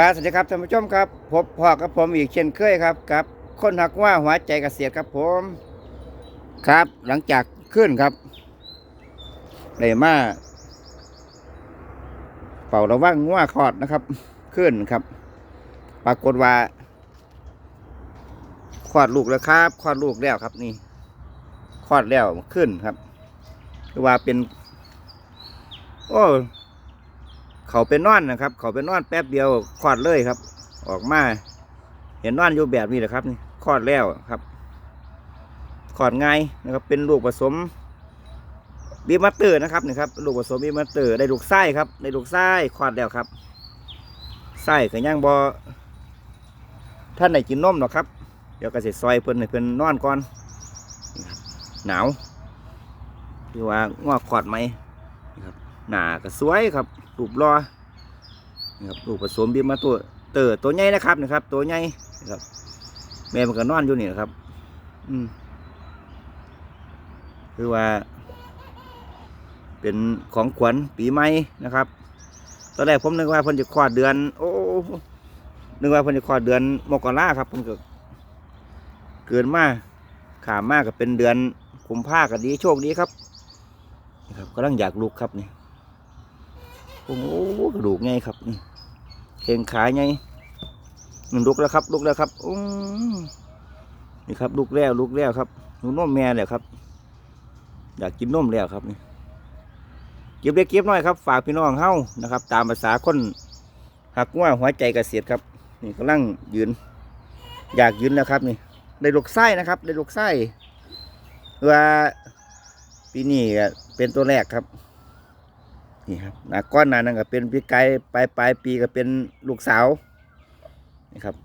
ครับสวัสดีครับท่านผู้ชมครับ พบพ่อกับผมอีกเช่นเคยครับกับคนหักว่าหัวใจเกษตรครับผมครับ หลังจากขึ้นครับได้มาเป่าระว่างงัวคอดนะครับ ขึ้นครับ ปรากฏว่าคลอดลูกแล้วครับคลอดลูกแล้วครับนี่คลอดแล้วขึ้นครับคือว่าเป็น โอ้ เขาเป็นนอนนะครับ เขาเป็นนอนแป๊บเดียวคลอดเลยครับ ออกมา เห็นนอนอยู่แบบนี้แหละครับนี่คลอดแล้วครับคลอดง่ายนะครับ เป็นลูกผสมบีมัตเตอร์นะครับนี่ครับลูกผสมบีมัตเตอร์ได้ลูกไส้ครับได้ลูกไส้คลอดแล้วครับไส้ก็ยังบอท่านไหนกินนมหรอครับเดี๋ยวกเษตรซอยเพิ่นให้เพิ่นนอนก่อนหนาวที่ว่างอกคลอดไหมครับ หนาก็สวยครับรูปรอนี่ครับลูกผสมบีมาตัวเตอตัวใหญ่นะครับนะครับ ตัวใหญ่นะครับ แม่มันก็นอนอยู่นี่นะครับ อืมคือว่า เป็นของขวัญปีใหม่นะครับตอนแรกผมนึกว่าเพิ่นจะคลอดเดือน โอ้นึกว่าเพิ่นจะคลอดเดือนมกราครับเพิ่นก็เกินมากขามมากก็เป็นเดือนกุมภาก็ดีโชคดีครับนะครับกำลังอยากลูกครับนี่ โอ้โหกระดูกไงครับนี่เข่งขาไงมันลุกแล้วครับลุกแล้วครับอืมนี่ครับลุกแล้วลุกแล้วครับหนูนมแม่แล้วครับ อยากกินนมแล้วครับนี่เก็บเล็กเก็บน้อยครับ ฝากพี่น้องเฮานะครับ ตามภาษาคนหักว่าหัวใจกเกษตรครับ นี่กำลังยืน อยากยืนแล้วครับ นี่ได้ลูกไส้นะครับ ได้ลูกไส้ว่าปีนี้เป็นตัวแรกครับ นี่ครับนาก้อนหนานั่นก็เป็นปีไก่ปลายปลายปีก็เป็นลูกสาวนี่ครับ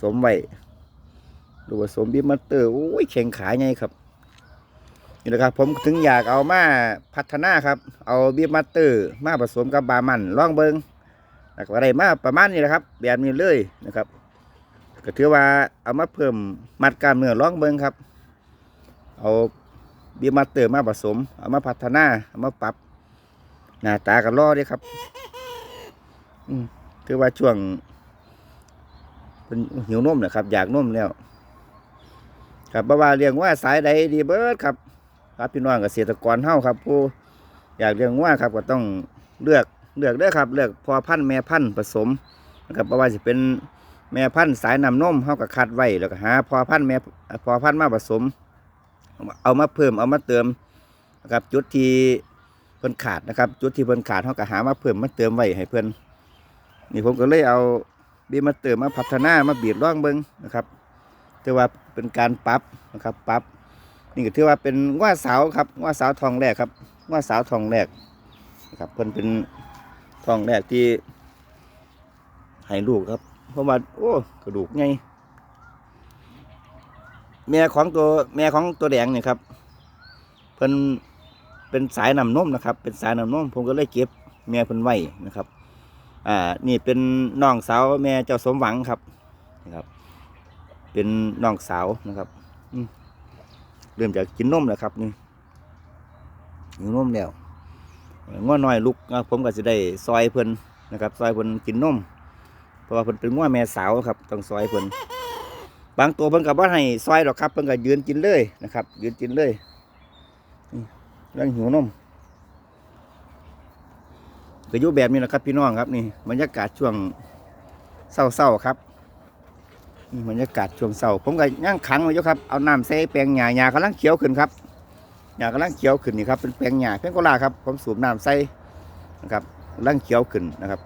สมไว้ลูกผสมบีมัตเตอร์โอ้ยแข็งขาไงครับนี่แหละครับ ผมถึงอยากเอามาพัฒนาครับ เอาบีมัตเตอร์มาผสมกับบามันล่องเบิงแล้วก็อะไรมาประมาณนี้แหละครับ แบบนี้เลยนะครับ ก็ถือว่าเอามาเพิ่มมัดกล้ามเนื้อล่องเบิงครับ เอาบีมัตเตอร์มาผสม เอามาพัฒนาเอามาปรับ หน้าตากันรอเด้ครับ อืมคือว่าช่วง เป็นหิวนมนะครับ อยากนมแล้วครับบ่ว่าเลี้ยงว่าสายใดดีเบิร์ดครับ ครับพี่น้องเกษตรกรเฮาครับ ผู้อยากเลี้ยงว่าครับ ก็ต้องเลือกเลือกเด้ครับ เลือกพอพันธุ์แม่พันธุ์ผสมนะครับบ่ว่าสิเป็นแม่พันธุ์สายนำนมเฮาก็คัดไว้แล้วก็หาพอพันธุ์แม่พอพันธุ์มาผสม เอามาเพิ่มเอามาเติมนะครับจุดที่ พิ่นขาดนะครับ จุดที่เพิ่นขาดเขาก็หามาเพิ่มมาเติมไว้ให้เพิ่นนี่ผมก็เลยเอาบีมาเติมมาพัฒนามาบีบร่องเบิงนะครับถือว่าเป็นการปรับนะครับปรับนี่ก็ถือว่าเป็นว่าสาวครับว่าสาวทองแรกครับว่าสาวทองแรกนะครับเพิ่นเป็นทองแรกที่ให้ลูกครับ เพราะว่าโอ้กระดูกไงแม่ของตัวแม่ของตัวแดงเนี่ยครับเพิ่น เป็นสายนำนมนะครับ เป็นสายนำนมผมก็เลยเก็บแม่เพิ่นไว้นะครับ อ่า นี่เป็นน้องสาวแม่เจ้าสมหวังครับนะครับ เป็นน้องสาวนะครับเริ่มจากกินนมแล้วครับนี่กินนมแล้วง้อน้อยลุกอะผมก็จะได้ซอยเพิ่นนะครับ ซอยเพิ่นกินนมเพราะว่าเพิ่นเป็นง้อแม่สาวครับต้องซอยเพิ่นบางตัวเพิ่นกับว่าให้ซอยหรอกครับเพิ่นก็ยืนกินเลยนะครับ ยืนกินเลย เรื่องหิวนมก็อยู่แบบนี้แหละครับพี่น้องครับนี่บรรยากาศช่วงเศร้าๆครับนี่บรรยากาศช่วงเศร้าผมก็ย่างขังไว้ยครับเอาน้ำใส่แปลงหญ้าหญ้ากำลังเขียวขึ้นครับหญ้ากำลังเขียวขึ้นนี่ครับเป็นแปลงหญ้าเพียงก็ลาครับผมสูบน้ำใส่นะครับกำลังเขียวขึ้นนะครับ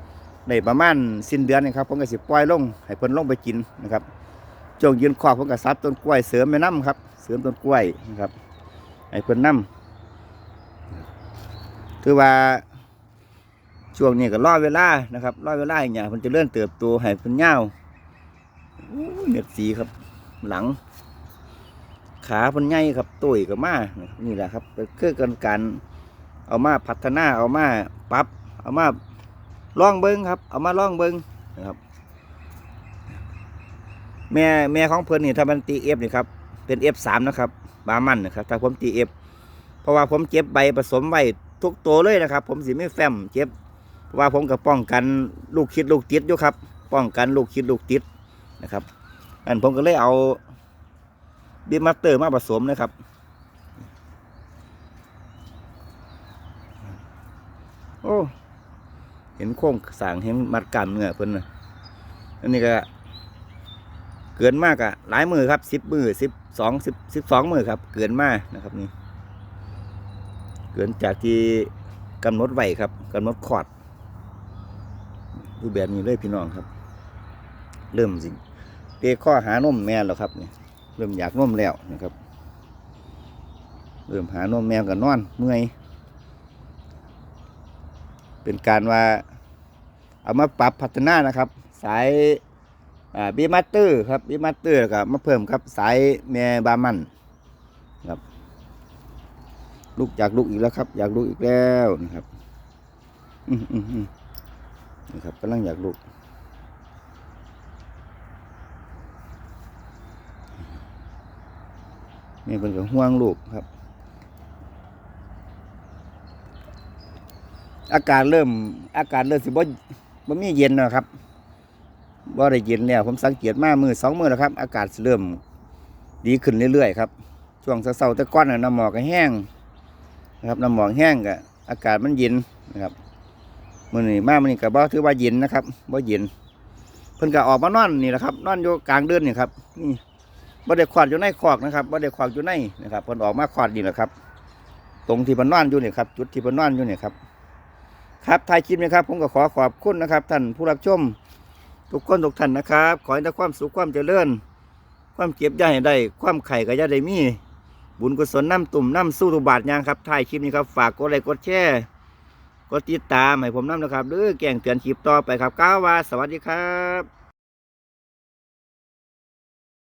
ในประมาณสิ้นเดือนนี่ครับผมก็สิปล่อยลงให้เพิ่นลงไปกินนะครับช่วงยืนขอบผมก็ซับต้นกล้วยเสริมแม่น้ำครับ เสริมต้นกล้วยนะครับให้เพิ่นน้ำ คือว่าช่วงนี้ก็รอเวลานะครับรอเวลาอย่างเงี้ยมันจะเลื่อนเติบโตให้เป็นเงาวอู้เม็ดสีครับ หลัง ขาเพันใหญ่ครับตุ้ยกับมานี่แหละครับเป็นคือการการเอามาพัฒนาเอามาปรับเอามาล่องเบิ้งครับ เอามาล่องเบิ้งนะครับ แม่แม่ของเพิ่อนนี่ถ้ามันตีเอฟนี่ครับเป็นเอฟสามนะครับบามันนะครับถ้าผมตีเอฟเพราะว่าผมเจ็บใบผสมไว้ ทุกตัวเลยนะครับ ผมสิไม่แฟ้มเจ็บว่าผมก็ป้องกันลูกคิดลูกติดอยู่ครับ ป้องกันลูกคิดลูกติดนะครับอันผมก็เลยเอาบีมาเตอร์มาผสมนะครับ โอ้ เห็นโค้งสางเห็นมัดกล้ามเนื้อเพิ่นนะอันนี้ก็เกินมากอะหลายมือครับสิบมือสิบสองสิบสิบสองมือครับ เกินมากนะครับนี่ เกินจากที่กำหนดไว้ครับกำหนดขอดดูแบบนี้เลยพี่น้องครับ เริ่มสิเตะข้อหานมแม่แล้วครับเนี่ยเริ่มอยากนมแล้วนะครับ เริ่มหานมแมวกับนอนเมื่อยเป็นการว่าเอามาปรับพัฒนานะครับ สายบีมัตเตอร์ครับบีมัตเตอร์กับมาเพิ่มครับสายแม่บามันครับ ลูกอยากลูกอีกแล้วครับ อยากลูกอีกแล้วนะครับอืมอืมอืมนะครับกำลังอยากลูกนี่เป็นกับห่วงลูกครับ อากาศเริ่ม อากาศเริ่มสิบ่บ่มีเย็นแล้วครับบ่ได้เย็นแล้วผมสังเกตมามือสองมือแล้วครับ อากาศเริ่มดีขึ้นเรื่อยๆครับช่วงเช้าๆแต่ก้อนน่ะน้ำหมอกก็แห้ง นะครับน้ำหมอกแห้งกับอากาศมันเย็นนะครับมื่อนี้มามื่อนี้กับบ่ถือว่าเย็นนะครับบ่เย็นเพิ่นก็ออกมานอนนี่แหละครับนอนอยู่กลางเดือนนี่ครับนี่บ่ได้ขวาดอยู่ในคอกนะครับบ่ได้ขวาดอยู่ในนะครับเพิ่นออกมาขวาดนี่แหละครับ ตรงที่เพิ่นนอนอยู่นี่ครับจุดที่เพิ่นนอนอยู่นี่ครับครับถ่ายคลิปนะครับ ผมก็ขอขอบคุณนะครับ ท่านผู้รับชมทุกคนทุกท่านนะครับ ขอให้ได้ความสุขความเจริญ ความเก็บย่าให้ได้ ความไข่ก็อย่าได้มี บุญกุศลน้ำตุ่มน้ำสู้ตุบาทยางครับถ่ายคลิปนี้ครับฝากกดไลค์กดแชร์กดติดตามให้ผมน้ำนะครับหรือแก่งเตือนคลิปต่อไปครับก้าวว่าสวัสดีครับ